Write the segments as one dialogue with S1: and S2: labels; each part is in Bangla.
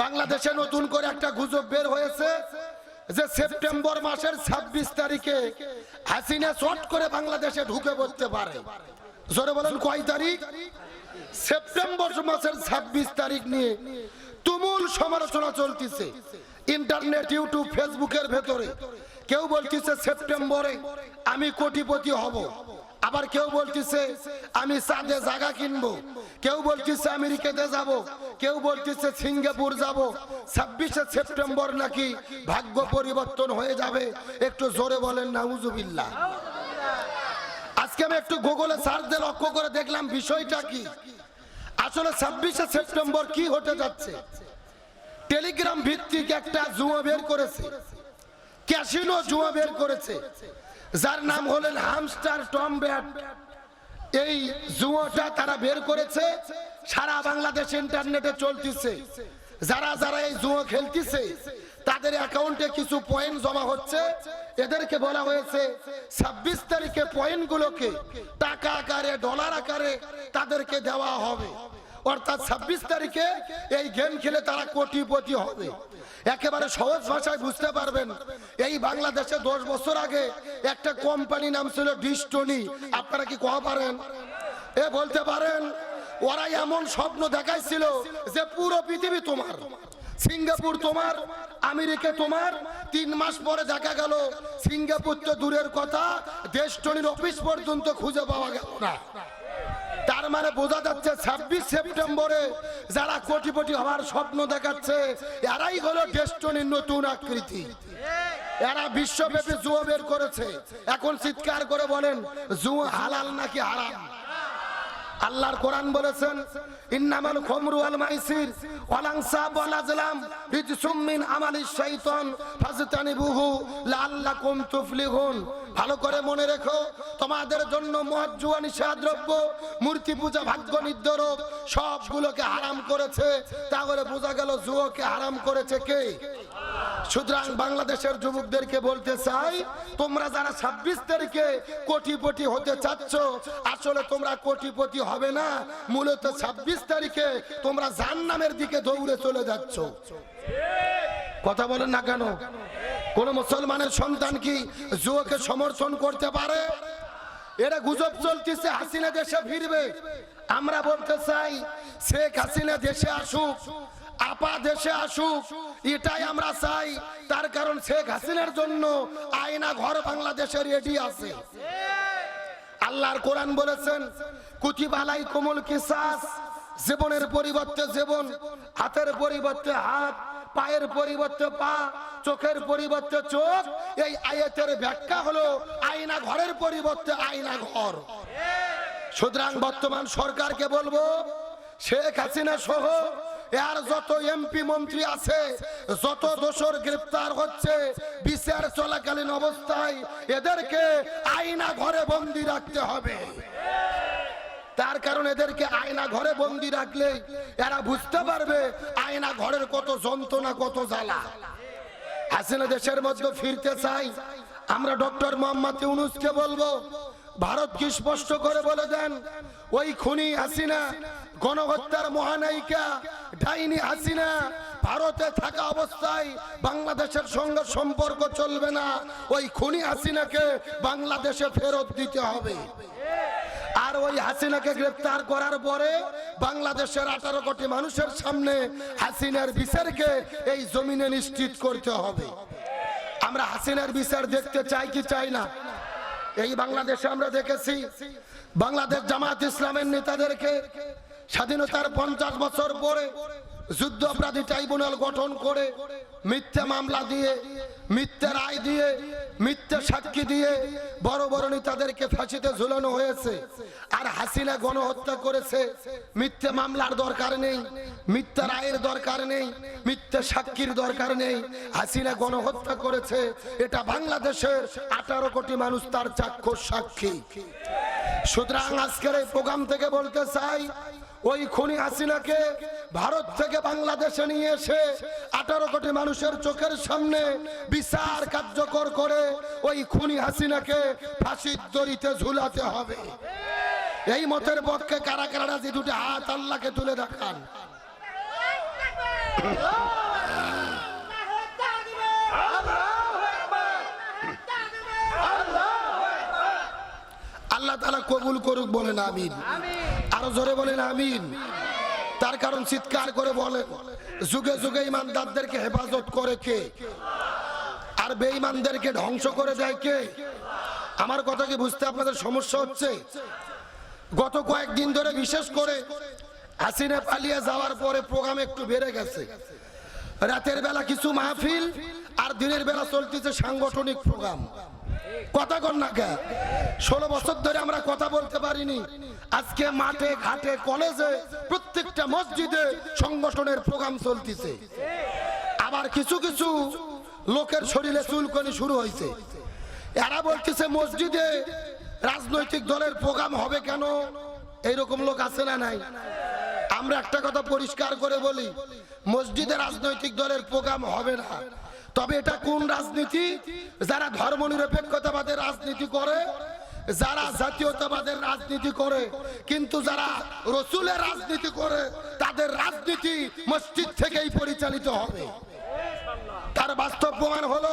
S1: বাংলাদেশে নতুন করে একটা গুজব বের হয়েছে যে সেপ্টেম্বর মাসের ২৬ তারিখে হাসিনা শর্ট করে বাংলাদেশে ঢুকে পড়তে পারে। জোরে বলেন, কয় তারিখ? সেপ্টেম্বর মাসের ২৬ তারিখ নিয়ে তুমুল সমালোচনা চলতেছে ইন্টারনেট, ইউটিউব, ফেসবুকের ভেতরে। কেউ বলতেছে, সেপ্টেম্বরে আমি কোটিপতি হব। আবার কেউ বলতেছে, আমি চাঁদে জায়গা কিনবো। কেউ বলতেছে, আমেরিকাতে যাব। কেউ বলতেছে, সিঙ্গাপুর যাব। ছাব্বিশে সেপ্টেম্বর নাকি ভাগ্য পরিবর্তন হয়ে যাবে? একটু জোরে বলেন, নাউজুবিল্লাহ। আজকে আমি একটু গুগলে সার্চ দিয়ে লক্ষ্য করে দেখলাম বিষয়টা কি। আসলে ছাব্বিশে সেপ্টেম্বর কি হতে যাচ্ছে? টেলিগ্রাম ভিত্তিক একটা জুয়া বের করেছে। ক্যাসিনো জুয়া বের করেছে। যার নাম হলেন হামস্টার টম ব্যাট এই জুয়াটা তারা বের করেছে, সারা বাংলাদেশ ইন্টারনেটে চলতেছে। যারা যারা এই জুয়া খেলতেছে, তাদের অ্যাকাউন্টে কিছু পয়েন্ট জমা হচ্ছে। এদেরকে বলা হয়েছে, ছাব্বিশ তারিখে পয়েন্টগুলোকে টাকা আকারে ডলার আকারে তাদেরকে দেওয়া হবে। অর্থাৎ ছাব্বিশ তারিখে এই গেম খেলে তারা কোটিপতি হবে। একেবারে সহজ ভাষায় বুঝতে পারবেন, এই বাংলাদেশে দশ বছর আগে একটা কোম্পানি নাম ছিল ডিস্টনি। আপনারা কি কওয়া পারেন? এ বলতে পারেন, ওরা এমন স্বপ্ন দেখাইছিল যে পুরো পৃথিবী তোমার, সিঙ্গাপুর তোমার, আমেরিকা তোমার। তিন মাস পরে দেখা গেল, সিঙ্গাপুর তো দূরের কথা, দেশটনির অফিস পর্যন্ত খুঁজে পাওয়া গেল না। মানে বোঝা যাচ্ছে ছাব্বিশ সেপ্টেম্বরে যারা কোটিপতি হওয়ার স্বপ্ন দেখাচ্ছে, এরাই হলো ডেস্টনির নতুন আকৃতি। এরা বিশ্বব্যাপী জুয়া বের করেছে। এখন চিৎকার করে বলেন, জুয়া হালাল নাকি হারাম? আল্লাহর কোরআন বলেছেন, ইন্নামাল খমরু আল মাইসির ওয়াল আনসাব ওয়াল আজলাম, রিজসুম মিন আমালিশ শাইতান, ফাজতানিবুহু লাআল্লাকুম তুফলিহুন। ভালো করে মনে রেখো, তোমাদের জন্য মদ জুয়া নিষেধদ্রব্য, মূর্তি পূজা ভাগ্য নির্ধারক সবগুলোকে হারাম করেছে। তাহলে বোঝা গেল জুয়াকে হারাম করেছে কে? সুতরাং বাংলাদেশের যুবকদেরকে বলতে চাই, তোমরা যারা ছাব্বিশ তারিখে কোটিপতি হতে চাচ্ছ, আসলে তোমরা কোটিপতি হবে না। মূলত ছাব্বিশ তারিখে তোমরা জান্নামের দিকে দৌড়ে চলে যাচ্ছ। কথা বলেন না কেন? কোন মুসলমানের সন্তান কি জুয়াকে সমর্থন করতে পারে? এরা গুজব চলতেছে, হাসিনা দেশে ফিরবে। আমরা বলতে চাই, শেখ হাসিনা দেশে আসুক আপা দেশে আসুক, এটাই আমরা চাই। তার কারণ শেখ হাসিনার জন্য আয়না ঘর বাংলাদেশে রেডি আছে। আল্লাহর কোরআন বলেছেন কুতিবালাই কোমল কিসাস, জীবনের পরিবর্তে জীবন, হাতের পরিবর্তে হাত, পায়ের পরিবর্তে পা, চোখের পরিবর্তে চোখ। এই আয়াতের ব্যাখ্যা হলো আয়না ঘরের পরিবর্তে আয়না ঘর। সুতরাং বর্তমান সরকারকে বলব, শেখ হাসিনা সহ এর যত এমপি মন্ত্রী আছে, যত দোষর গ্রেপ্তার হচ্ছে, বিচার চলাকালীন অবস্থায় এদেরকে আয়না ঘরে বন্দি রাখতে হবে। তার কারণ এদেরকে আয়না ঘরে বন্দি রাখলে এরা বুঝতে পারবে আয়না ঘরের কত যন্ত্রণা, কত জ্বালা। হাসিনা দেশের মধ্যে ফিরতে চাই, আমরা ডক্টর মোহাম্মদ ইউনুসকে বলব ভারত কি স্পষ্ট করে বলে দেন, ওই খুনি হাসিনা গণহত্যার মহানায়িকা ডাইনি হাসিনা ভারতে থাকা অবস্থায় বাংলাদেশের সঙ্গে সম্পর্ক চলবে না। ওই খুনি হাসিনাকে বাংলাদেশে ফেরত দিতে হবে। আর ওই হাসিনাকে গ্রেপ্তার করার পরে বাংলাদেশের আঠারো কোটি মানুষের সামনে হাসিনার বিচারকে এই জমিনে নিশ্চিত করতে হবে। আমরা হাসিনার বিচার দেখতে চাই কি চাই না? এই বাংলাদেশে আমরা দেখেছি, বাংলাদেশ জামাত ইসলামের নেতাদেরকে স্বাধীনতার পঞ্চাশ বছর পরে যুদ্ধ অপরাধী ট্রাইব্যুনাল গঠন করে মিথ্যা মামলা দিয়ে, মিথ্যা রায় দিয়ে, মিথ্যা সাক্ষী দিয়ে বড় বড় নেতাদেরকে ফাঁসিতে ঝুলানো হয়েছে। আর হাসিনা গণহত্যা করেছে। মিথ্যা মামলার দরকার নেই, মিথ্যা রায়ের দরকার নেই, মিথ্যা সাক্ষীর দরকার নেই। হাসিনা গণহত্যা করেছে। এটা বাংলাদেশের আঠারো কোটি মানুষ তার চাক্ষুষ সাক্ষী। সুতরাং আজকের এই প্রোগ্রাম থেকে বলতে চাই ওই খুনি হাসিনাকে ভারত থেকে বাংলাদেশে নিয়ে এসে আঠারো কোটি মানুষের চোখের সামনে বিচার কার্যকর করে ওই খুনি হাসিনাকে ফাঁসির দড়িতে ঝুলাতে হবে। এই মতের পক্ষে কারা কারা যে দুটি হাত আল্লাহকে তুলে দেখান। আল্লাহ তালা কবুল করুক বলেন, আমিন। আরও জোরে বলেন, আমিন। তার কারণ চিৎকার করে বলেন, যুগে যুগে ইমানদারদেরকে হেফাজত করে কে? আর বেঈমানদেরকে ধ্বংস করে দেয় কে? আমার কথা কি বুঝতে আপনাদের সমস্যা হচ্ছে? গত কয়েকদিন ধরে বিশেষ করে হাসিনা পালিয়ে যাওয়ার পরে প্রোগ্রাম একটু বেড়ে গেছে। রাতের বেলা কিছু মাহফিল আর দিনের বেলা চলতেছে সাংগঠনিক প্রোগ্রাম। কথা কন না কে? ষোলো বছর ধরে আমরা কথা বলতে পারিনি। আজকে মাঠে, ঘাটে, কলেজে, প্রত্যেকটা মসজিদে সংগঠনের প্রোগ্রাম চলতেছে। আবার কিছু কিছু লোকের শরীরে চুলকনি শুরু হয়েছে এরা বলতেছে, মসজিদে রাজনৈতিক দলের প্রোগ্রাম হবে কেন? এইরকম লোক আছে না নাই? আমরা একটা কথা পরিষ্কার করে বলি, মসজিদে রাজনৈতিক দলের প্রোগ্রাম হবে না। তবে এটা কোন রাজনীতি? যারা ধর্ম নিরপেক্ষতাবাদের রাজনীতি করে, যারা জাতীয়তাবাদের রাজনীতি করে, কিন্তু যারা রসুলের রাজনীতি করে, তাদের রাজনীতি মসজিদ থেকেই পরিচালিত হবে। তার বাস্তব প্রমাণ হলো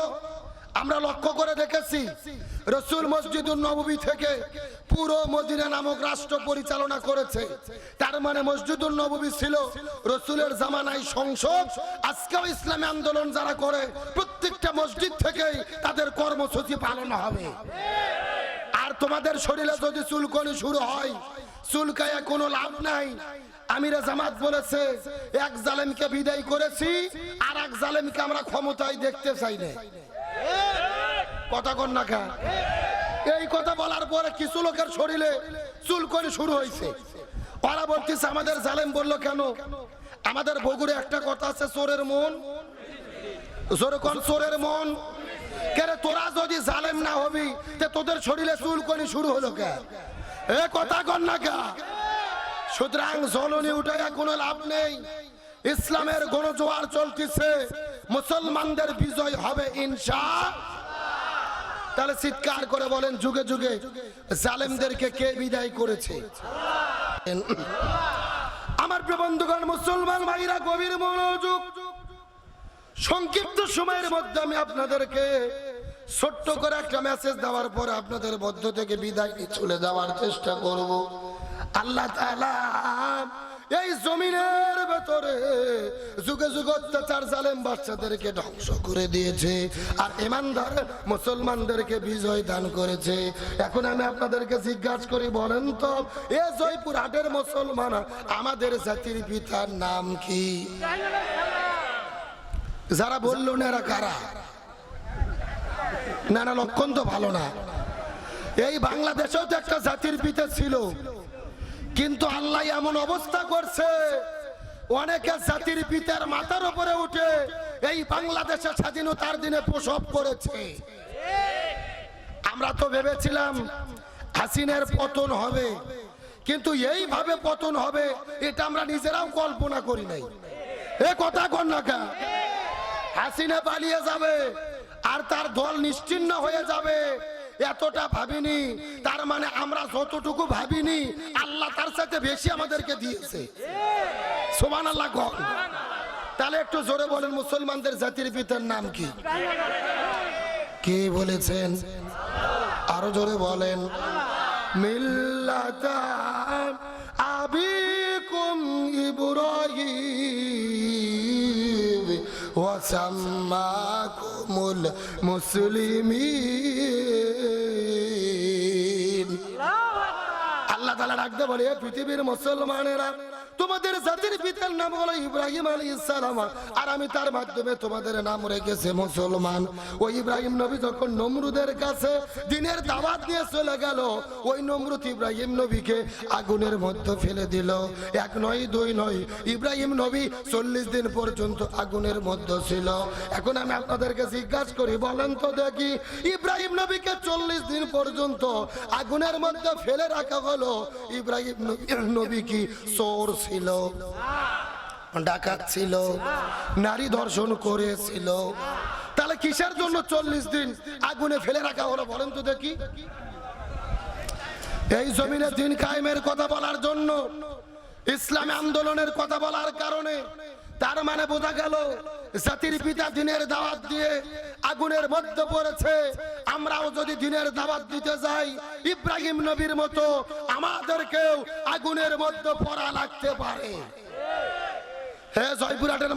S1: আমরা লক্ষ্য করে দেখেছি, রসুল মসজিদুল নবী থেকে পুরো মদিনা নামক রাষ্ট্র পরিচালনা করেছে। তার মানে মসজিদুল নবী ছিল রসুলের জামানায় সংসদ। আজকেও ইসলামী আন্দোলন যারা করে, প্রত্যেকটা মসজিদ থেকেই তাদের কর্মসূচি পালন হবে। আর তোমাদের শরীরে যদি চুলকনি শুরু হয় চুলকায় কোনো লাভ নাই। আমিরা জামাত বলেছে, এক জালেমকে বিদায় করেছি আর এক জালেমকে আমরা ক্ষমতায় দেখতে চাই না। কথা কন না খা এই কথা বলার পরে কিছু লোকের শরীরে চুলকনি শুরু হয়েছে। ওরা বলতেছে আমাদের জালেম বলল, কেন? আমাদের বগুড়ে একটা কথা আছে, চোরের মন। চোরের মন? কেরে তোরা যদি জালেম না হবি, তে তোদের শরীরে চুলকনি শুরু হলো কে? এ কথা কন না কে সুতরাং জলনি উঠে কোনো লাভ নেই। ইসলামের গণজোয়ার চলতেছে। মুসলমানদের বিজয় হবে ইনশা তাহলে চিৎকার করে বলেন, যুগে যুগে জালেমদেরকে কে বিদায় করেছে? আমার প্রিয় বন্ধুগণ, মুসলমান ভাইরা, গভীর মনোযোগ। সংক্ষিপ্ত সময়ের মধ্যে আমি আপনাদেরকে ছোট্ট করে একটা মেসেজ দেওয়ার পরে আপনাদের মধ্য থেকে বিদায় চলে যাওয়ার চেষ্টা করব। আল্লাহ তাআলা এই জমিনের ভেতরে যুগে যুগে অত্যাচার, জালেম বাচ্চাদেরকে ধ্বংস করে দিয়েছে। আর ইমানদার মুসলমানদেরকে বিজয় দান করেছে। এখন আমি আপনাদেরকে জিজ্ঞাসা করি, বলেন তো, এ জয়পুর হাটের মুসলমান, আমাদের জাতির পিতার নাম কি? যারা বলল না এরা কারা? না না লক্ষণ তো ভালো না। এই বাংলাদেশেও তো একটা জাতির পিতা ছিল। কিন্তু আল্লাহ এমন অবস্থা করছে। অনেকে জাতির পিতার মাথার উপরে উঠে এই বাংলাদেশের স্বাধীনতার দিনে প্রসব করেছে। আমরা তো ভেবেছিলাম হাসিনের পতন হবে, কিন্তু এইভাবে পতন হবে, এটা আমরা নিজেরাও কল্পনা করি নাই। এ কথা কন না কা? হাসিনা পালিয়ে যাবে আর তার দল নিশ্চিন্ন হয়ে যাবে। এতটা ভাবিনি। তার মানে আমরা যতটুকু ভাবিনি, আল্লাহ তার সাথে বেশি আমাদেরকে দিয়েছে। সোমান আল্লাহ তাহলে একটু জোরে বলেন, মুসলমানদের জাতির পিতার নাম কি? কে বলেছেন? আরও জোরে বলেন। মিল্লাতান আবিকুম ইব্রাহিম। ওয়াসাম্মাকুমুল মুসলিমিন আল্লাহ তাআলা ডাকতে বলে "এ পৃথিবীর মুসলমানেরা তোমাদের জাতির পিতার নাম হলো ইব্রাহিম আলী ইসলাম আর আমি তার মাধ্যমে তোমাদের নাম রেখেছে মুসলমান। ওই ইব্রাহিম নবী যখন নমরুদের কাছে দিনের দাওয়াত নিয়ে চলে গেল, ওই নমরুদ ইব্রাহিম নবীকে আগুনের মধ্যে ফেলে দিল। এক নয়, দুই নয়, ইব্রাহিম নবী চল্লিশ দিন পর্যন্ত আগুনের মধ্যে ছিল। এখন আমি আপনাদেরকে জিজ্ঞাসা করি, বলেন তো দেখি, ইব্রাহিম নবীকে চল্লিশ দিন পর্যন্ত আগুনের মধ্যে ফেলে রাখা হলো, ইব্রাহিম নবী- কি চোর ছিল ডাকাত ছিল, নারী ধর্ষণ করেছিল। তাহলে কিসের জন্য চল্লিশ দিন আগুনে ফেলে রাখা হলো বলেন তো দেখি? এই জমিনে দিন কায়েমের কথা বলার জন্য, ইসলামী আন্দোলনের কথা বলার কারণে তার মানে বোঝা গেল জাতির পিতা দিনের দাওয়াত দিয়ে আগুনের মধ্যে পড়েছে। আমরাও যদি দিনের দাওয়াত দিতে যাই, ইব্রাহিম নবীর মতো আমাদেরকেও আগুনের মধ্যে পড়া লাগতে পারে। হে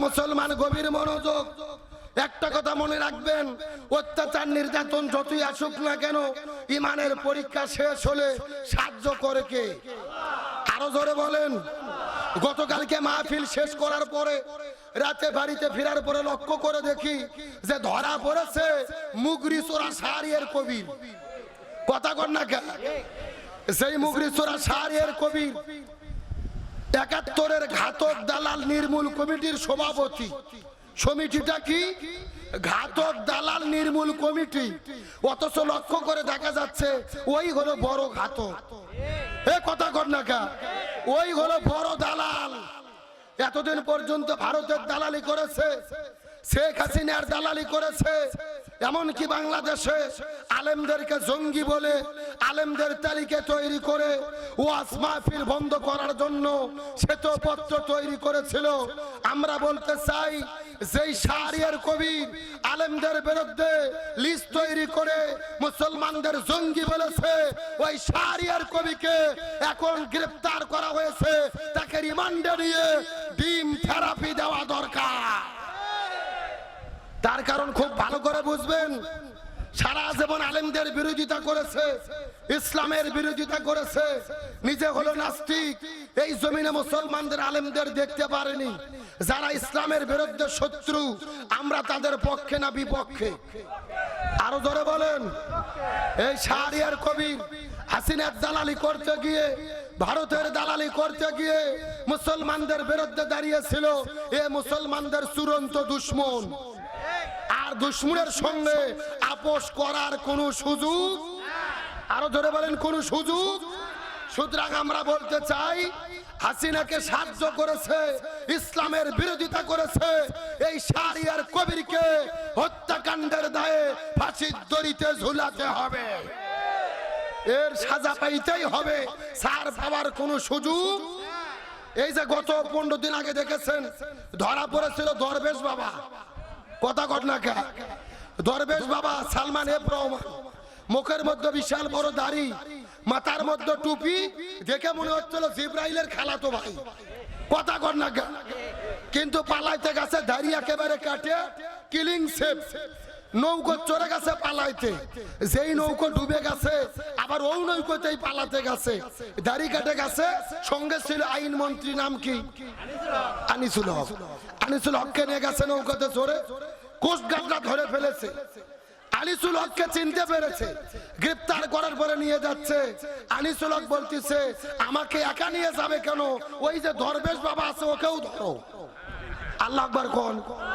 S1: মুসলমান গভীর মনোযোগ, একটা কথা মনে রাখবেন, অত্যাচার, নির্যাতন যতই আসুক না কেন, ইমানের পরীক্ষা শেষ হলে সাহায্য করে কে? আরও জোরে বলেন। গতকালকে মাহফিল শেষ করার পরে রাতে বাড়িতে ফেরার পরে লক্ষ্য করে দেখি যে ধরা পড়েছে মুগরি চোরা সারিয়ের কবি কথা কর না সেই মুগরি চোরা সারিয়ের কবির, একাত্তরের ঘাতক দালাল নির্মূল কমিটির সভাপতি। সমিতিটা কি? ঘাতক দালাল নির্মূল কমিটি। অথচ লক্ষ্য করে দেখা যাচ্ছে ওই হলো বড় ঘাতক। কথা কর না কা। ওই হলো বড় দালাল। এতদিন পর্যন্ত ভারতের দালালি করেছে, শেখ হাসিনার দালালি করেছে এমনকি বাংলাদেশে আলেমদেরকে জঙ্গি বলে, আলেমদের তালিকা তৈরি করে ওয়াস মাহফিল বন্ধ করার জন্য শ্বেতপত্র তৈরি করেছিল। আমরা বলতে চাই, যেই শাহরিয়ার কবি আলেমদের বিরুদ্ধে লিস্ট তৈরি করে মুসলমানদের জঙ্গি বলেছে, ওই শাহরিয়ার কবিকে এখন গ্রেফতার করা হয়েছে। তাকে রিমান্ডে নিয়ে ডিম থেরাপি দেওয়া দরকার। তার কারণ খুব ভালো করে বুঝবেন। সারা জীবন আলেমদের বিরোধিতা করেছে, ইসলামের বিরোধিতা করেছে, নিজে হলো নাস্তিক। এই জমিনে মুসলমানদের আলেমদের দেখতে পারেনি। যারা ইসলামের বিরুদ্ধে শত্রু, আমরা তাদের পক্ষে না বিপক্ষে। আরও ধরে বলেন। এই শাহরিয়ার কবি হাসিনার দালালি করতে গিয়ে, ভারতের দালালি করতে গিয়ে মুসলমানদের বিরুদ্ধে দাঁড়িয়েছিল। এ মুসলমানদের চূড়ান্ত দুশ্মন। আর দুশ্মনের সঙ্গে আপোষ করার কোনো সুযোগ? আরও ধরে বলেন, কোন সুযোগ? সুতরাং আমরা বলতে চাই, হাসিনাকে সাহায্য করেছে, ইসলামের বিরোধিতা করেছে, এই সারিয়ার কবিরকে হত্যাকাণ্ডের দায়ে ফাঁসির দড়িতে ঝুলাতে হবে। এর সাজা পাইতেই হবে, সার পাওয়ার কোনো সুযোগ? এই যে গত পনেরো দিন আগে দেখেছেন, ধরা পড়েছিল দরবেশ বাবা। কথা ঘটনা দরবেশ বাবা, সালমান এফ মুখের মধ্যে বিশাল বড় দাড়ি, মাথার মধ্যে টুপি, দেখে মনে হচ্ছিল জিব্রাইলের খেলা তো ভাই। কথা ঘটনা কে? কিন্তু পালাইতে গেছে, দাড়ি একেবারে কাটে কিলিং সেফ নৌকো চড়ে গেছে পালাইতে। যেই নৌকো ডুবে গেছে ওই নৌকোতেই পালাতে গেছে। দাড়ি কাটে গেছে। সঙ্গে ছিল আইন মন্ত্রী নাম কি? আনিসুল হক। আনিসুল হককে নিয়ে গেছে নৌকাতে চড়ে। ধরে ফেলেছে। আনিসুল হককে চিনতে পেরেছে। গ্রেপ্তার করার পরে নিয়ে যাচ্ছে। আনিসুল হক বলতেছে, আমাকে একা নিয়ে যাবে কেন? ওই যে দরবেশ বাবা আছে, ওকেও ধরো। আল্লাহ আকবার কোন?